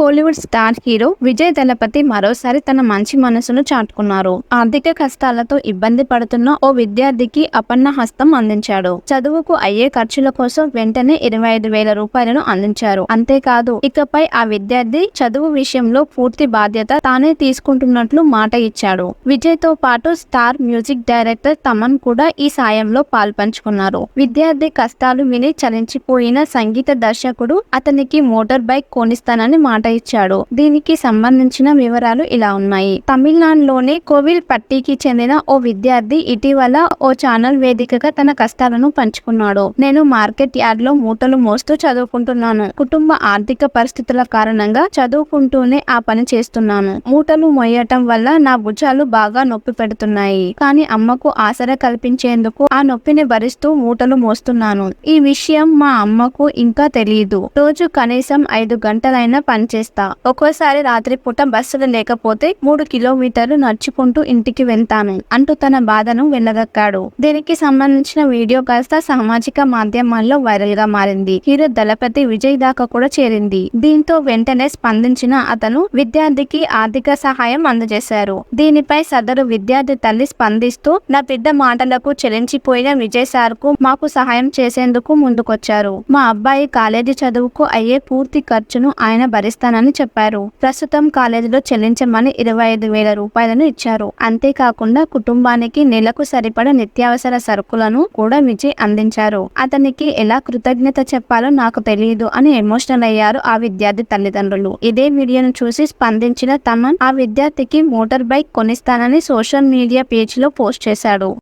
Kollywood star hero Vijay Thalapathy మరోసారి తన మంచి మనసును చాటుకున్నారు. ఆర్థిక కష్టాలతో ఇబ్బంది పడుతున్న ఓ విద్యార్థికి అపన్న హస్తం అందించాడు. చదువుకు అయ్యే ఖర్చుల కోసం వెంటనే ఇరవై ఐదు వేల రూపాయలను అందించారు. అంతేకాదు ఇకపై ఆ విద్యార్థి చదువు విషయంలో పూర్తి బాధ్యత తానే తీసుకుంటున్నట్లు మాట ఇచ్చాడు. విజయ్తో పాటు స్టార్ మ్యూజిక్ డైరెక్టర్ తమన్ కూడా ఈ సాయంలో పాల్పంచుకున్నారు. విద్యార్థి కష్టాలు విని చలించిపోయిన సంగీత దర్శకుడు అతనికి మోటార్ బైక్ కొనిస్తానని మాట ఇచ్చాడు. దీనికి సంబంధించిన వివరాలు ఇలా ఉన్నాయి. తమిళనాడులోని కోవిల్ పట్టికి చెందిన ఓ విద్యార్థి ఇటీవల ఓ ఛానల్ వేదికగా తన కష్టాలను పంచుకున్నాడు. నేను మార్కెట్ యార్డ్లో మూటలు మోస్తూ చదువుకుంటున్నాను. కుటుంబ ఆర్థిక పరిస్థితుల కారణంగా చదువుకుంటూనే ఆ పని చేస్తున్నాను. మూటలు మోయటం వల్ల నా భుజాలు బాగా నొప్పి పెడుతున్నాయి. కానీ అమ్మకు ఆసర కల్పించేందుకు ఆ నొప్పిని భరిస్తూ మూటలు మోస్తున్నాను. ఈ విషయం మా అమ్మకు ఇంకా తెలియదు రోజు కనీసం ఐదు గంటలైనా చేస్తా. ఒక్కోసారి రాత్రిపూట బస్సులు లేకపోతే మూడు కిలోమీటర్లు నడుచుకుంటూ ఇంటికి వెళ్తాను అంటూ తన బాధను వెళ్ళగక్కాడు దీనికి సంబంధించిన వీడియో కాస్త సామాజిక మాధ్యమాల్లో వైరల్గా మారింది. హీరో దళపతి విజయ్ దాకా కూడా చేరింది. దీంతో వెంటనే స్పందించిన అతను విద్యార్థికి ఆర్థిక సహాయం అందజేశారు. దీనిపై సదరు విద్యార్థి తల్లి స్పందిస్తూ నా బిడ్డ మాటలకు చెలించిపోయిన విజయ్ సార్కు మాకు సహాయం చేసేందుకు ముందుకొచ్చారు. మా అబ్బాయి కాలేజీ చదువుకు అయ్యే పూర్తి ఖర్చును ఆయన భరిస్తానని చెప్పారు. ప్రస్తుతం కాలేజీలో చెల్లించమని ఇరవై ఐదు వేల రూపాయలను ఇచ్చారు. అంతేకాకుండా కుటుంబానికి నెలకు సరిపడా నిత్యావసర సరుకులను కూడా విజయ్ అందించారు. అతనికి ఎలా కృతజ్ఞత చెప్పాలో నాకు తెలియదు అని ఎమోషనల్ అయ్యారు ఆ విద్యార్థి తల్లిదండ్రులు. ఇదే వీడియోను చూసి స్పందించిన తమన్ ఆ విద్యార్థికి మోటార్ బైక్ కొనిస్తానని సోషల్ మీడియా పేజ్లో పోస్ట్ చేశాడు.